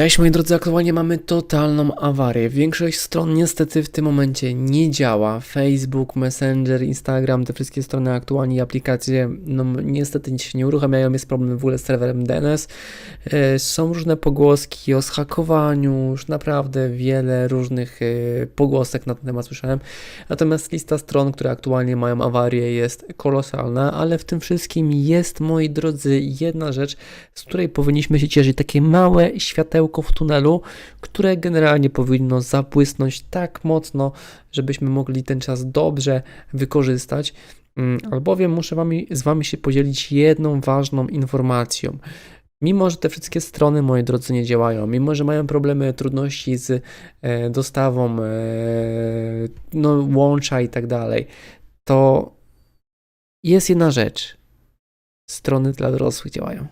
Cześć moi drodzy, aktualnie mamy totalną awarię. Większość stron niestety w tym momencie nie działa. Facebook, Messenger, Instagram, te wszystkie strony aktualnie i aplikacje, no niestety się nie uruchamiają, jest problem w ogóle z serwerem DNS. E, Są różne pogłoski o zhakowaniu, już naprawdę wiele różnych e, pogłosek na ten temat słyszałem. Natomiast lista stron, które aktualnie mają awarię jest kolosalna, ale w tym wszystkim jest, moi drodzy, jedna rzecz, z której powinniśmy się cieszyć, takie małe światełko w tunelu, które generalnie powinno zabłysnąć tak mocno, żebyśmy mogli ten czas dobrze wykorzystać. Mm, Albowiem muszę wami, z Wami się podzielić jedną ważną informacją. Mimo, że te wszystkie strony, moi drodzy, nie działają, mimo, że mają problemy, trudności z e, dostawą, e, no, łącza i tak dalej, to jest jedna rzecz. Strony dla dorosłych działają.